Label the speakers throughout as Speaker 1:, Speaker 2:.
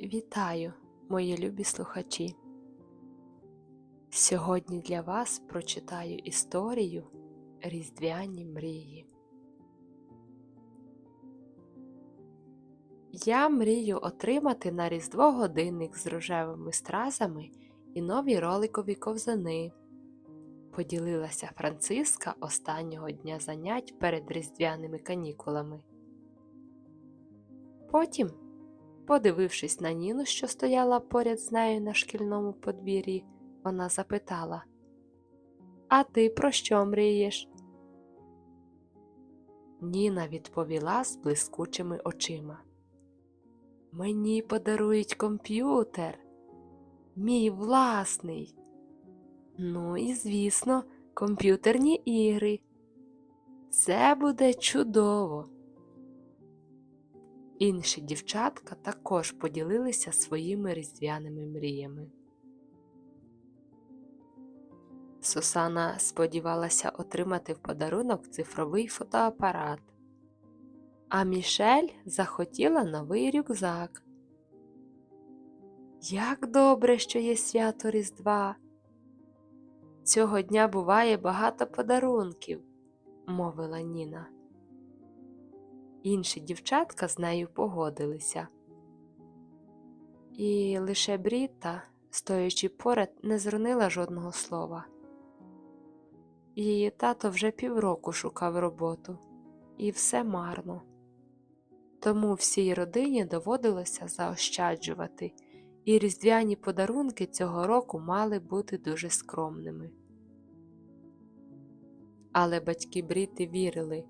Speaker 1: Вітаю, мої любі слухачі! Сьогодні для вас прочитаю історію Різдвяні мрії. Я мрію отримати на Різдво годинник з рожевими стразами і нові роликові ковзани. Поділилася Франциска останнього дня занять перед різдвяними канікулами. Потім Подивившись на Ніну, що стояла поряд з нею на шкільному подвір'ї, вона запитала А ти про що мрієш? Ніна відповіла з блискучими очима. Мені подарують комп'ютер, мій власний. Ну і, звісно, комп'ютерні ігри. Це буде чудово. Інші дівчатка також поділилися своїми різдвяними мріями. Сусана сподівалася отримати в подарунок цифровий фотоапарат, а Мішель захотіла новий рюкзак. Як добре, що є свято Різдва! Цього дня буває багато подарунків, мовила Ніна. Інші дівчатка з нею погодилися. І лише Бріта, стоячи поряд, не зронила жодного слова. Її тато вже півроку шукав роботу, і все марно. Тому всій родині доводилося заощаджувати, і різдвяні подарунки цього року мали бути дуже скромними. Але батьки Бріти вірили,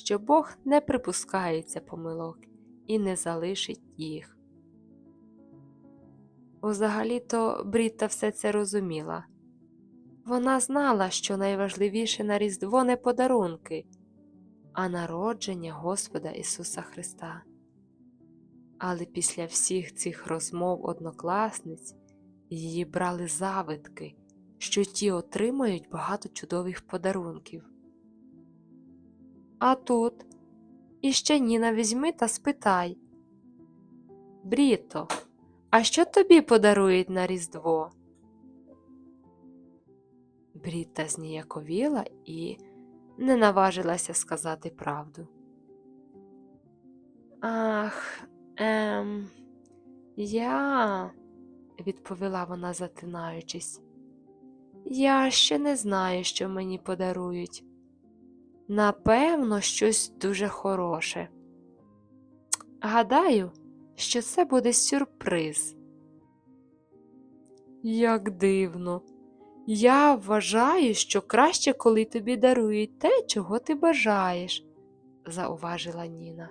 Speaker 1: що Бог не припускається помилок і не залишить їх. Взагалі-то Брітта все це розуміла. Вона знала, що найважливіше на Різдво не подарунки, а народження Господа Ісуса Христа. Але після всіх цих розмов однокласниць її брали завитки, що ті отримають багато чудових подарунків. А тут іще Ніна візьми та спитай. Бріто, а що тобі подарують на Різдво? Бріта зніяковіла і не наважилася сказати правду. Ах, ем, я, відповіла вона, затинаючись, я ще не знаю, що мені подарують. Напевно, щось дуже хороше. Гадаю, що це буде сюрприз. Як дивно. Я вважаю, що краще, коли тобі дарують те, чого ти бажаєш, зауважила Ніна.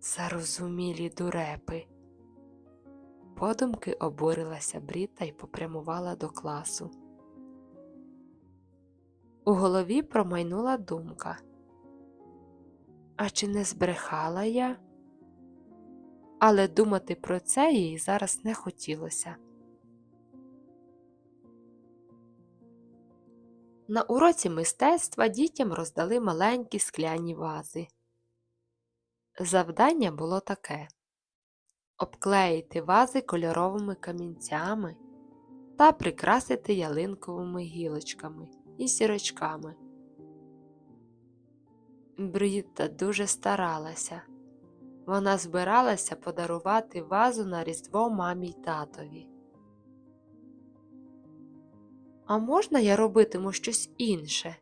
Speaker 1: Зарозумілі дурепи. Подумки обурилася Бріта і попрямувала до класу. У голові промайнула думка. А чи не збрехала я? Але думати про це їй зараз не хотілося. На уроці мистецтва дітям роздали маленькі скляні вази. Завдання було таке обклеїти вази кольоровими камінцями та прикрасити ялинковими гілочками і сірочками. Брітта дуже старалася. Вона збиралася подарувати вазу на Різдво мамі й татові. А можна я робитиму щось інше?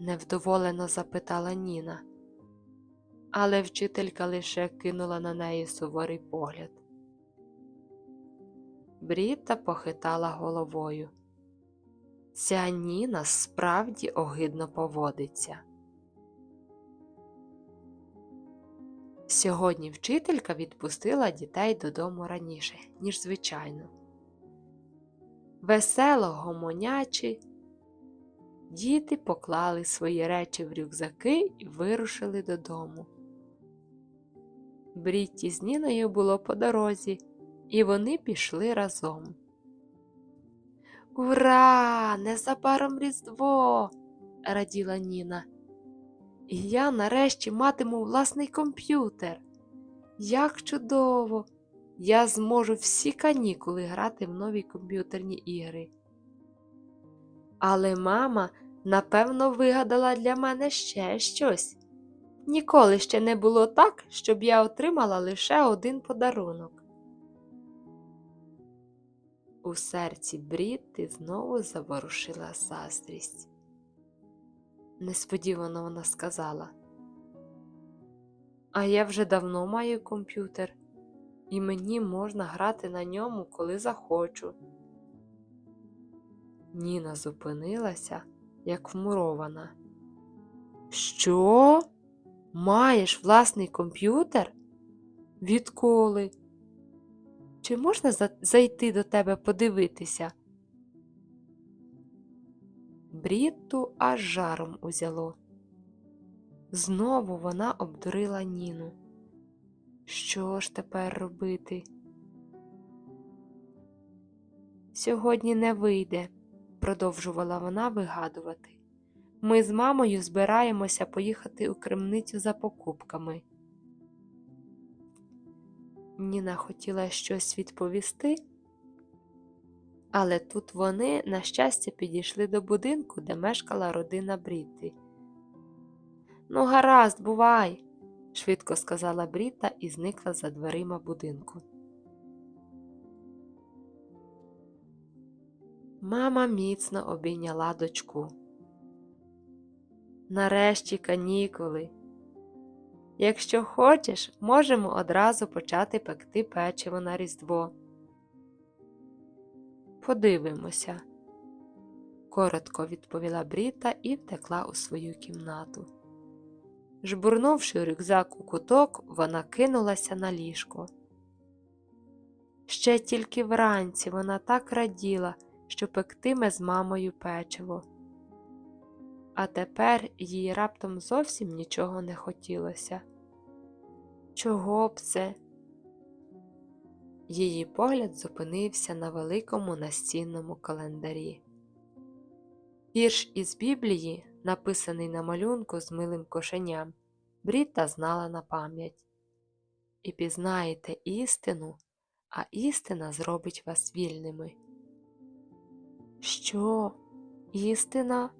Speaker 1: невдоволено запитала Ніна. Але вчителька лише кинула на неї суворий погляд. Бріта похитала головою. Ця Ніна справді огидно поводиться. Сьогодні вчителька відпустила дітей додому раніше, ніж звичайно. Весело гомонячи, діти поклали свої речі в рюкзаки і вирушили додому. Брітті з Ніною було по дорозі, і вони пішли разом. Ура! Незабаром Різдво! раділа Ніна. Я нарешті матиму власний комп'ютер. Як чудово! Я зможу всі канікули грати в нові комп'ютерні ігри. Але мама, напевно, вигадала для мене ще щось. Ніколи ще не було так, щоб я отримала лише один подарунок. У серці Брітти знову заворушила заздрість. Несподівано вона сказала. А я вже давно маю комп'ютер, і мені можна грати на ньому, коли захочу. Ніна зупинилася, як вмурована. Що? Маєш власний комп'ютер? Відколи? Чи можна зайти до тебе подивитися? Брітту аж жаром узяло. Знову вона обдурила Ніну. Що ж тепер робити? Сьогодні не вийде, продовжувала вона вигадувати. Ми з мамою збираємося поїхати у крамницю за покупками. Ніна хотіла щось відповісти, але тут вони, на щастя, підійшли до будинку, де мешкала родина Бріти. Ну, гаразд, бувай, швидко сказала Бріта і зникла за дверима будинку. Мама міцно обійняла дочку. Нарешті канікули. Якщо хочеш, можемо одразу почати пекти печиво на Різдво. Подивимося, коротко відповіла Бріта і втекла у свою кімнату. Жбурнувши рюкзак у куток, вона кинулася на ліжко. Ще тільки вранці вона так раділа, що пектиме з мамою печиво. А тепер їй раптом зовсім нічого не хотілося. Чого б це? Її погляд зупинився на великому настінному календарі. Вірш із Біблії, написаний на малюнку з милим кошеням, Бріта знала на пам'ять. І пізнаєте істину, а істина зробить вас вільними. Що? Істина?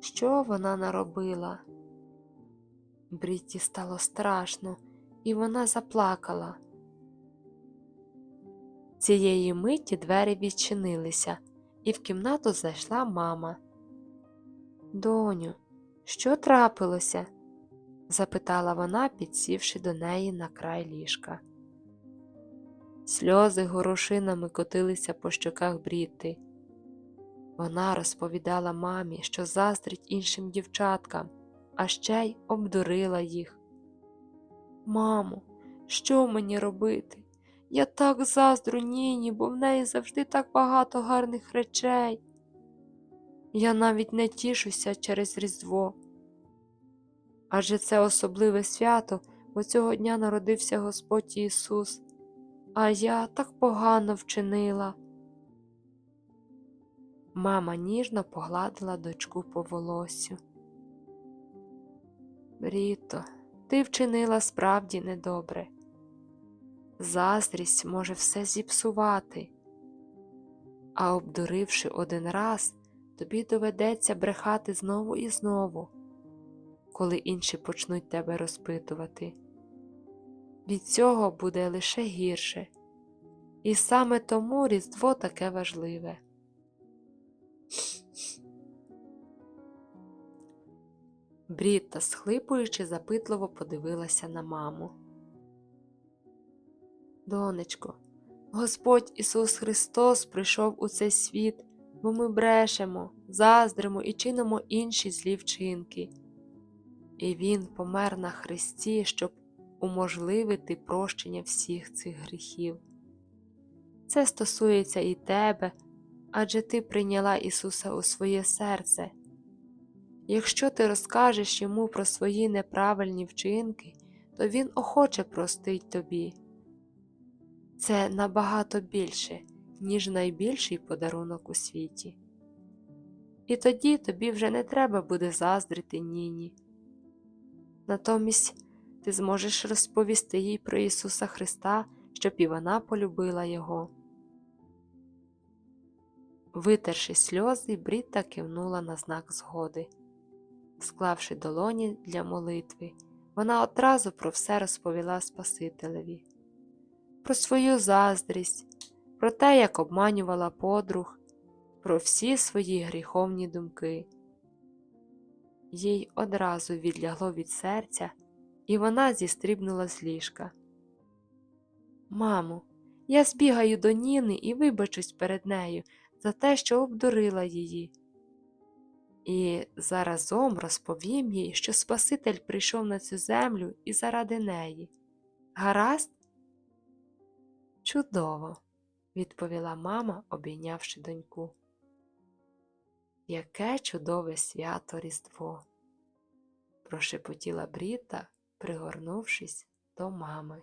Speaker 1: Що вона наробила? Брітті стало страшно, і вона заплакала. Цієї миті двері відчинилися, і в кімнату зайшла мама. Доню, що трапилося? запитала вона, підсівши до неї на край ліжка. Сльози горошинами котилися по щоках Брітти. Вона розповідала мамі, що заздрить іншим дівчаткам, а ще й обдурила їх. Мамо, що мені робити? Я так заздрю Ніні, бо в неї завжди так багато гарних речей. Я навіть не тішуся через Різдво. Адже це особливе свято, бо цього дня народився Господь Ісус, а я так погано вчинила. Мама ніжно погладила дочку по волосю. Бріто, ти вчинила справді недобре. Заздрість може все зіпсувати, а обдуривши один раз, тобі доведеться брехати знову і знову, коли інші почнуть тебе розпитувати. Від цього буде лише гірше, і саме тому Різдво таке важливе. Брітта, схлипуючи, запитливо подивилася на маму. Донечко, Господь Ісус Христос прийшов у цей світ, бо ми брешемо, заздримо і чинимо інші злі вчинки. І Він помер на Христі, щоб уможливити прощення всіх цих гріхів. Це стосується і тебе, адже ти прийняла Ісуса у своє серце. Якщо ти розкажеш йому про свої неправильні вчинки, то він охоче простить тобі. Це набагато більше, ніж найбільший подарунок у світі. І тоді тобі вже не треба буде заздрити ніні. Натомість ти зможеш розповісти їй про Ісуса Христа, щоб і вона полюбила Його. Витерши сльози, Брітта кивнула на знак згоди. Склавши долоні для молитви, вона одразу про все розповіла Спасителеві, про свою заздрість, про те, як обманювала подруг, про всі свої гріховні думки. Їй одразу відлягло від серця, і вона зістрибнула з ліжка. Мамо, я збігаю до Ніни і вибачусь перед нею за те, що обдурила її. І заразом розповім їй, що Спаситель прийшов на цю землю і заради неї. Гаразд? Чудово, відповіла мама, обійнявши доньку. Яке чудове свято Різдво! прошепотіла Бріта, пригорнувшись до мами.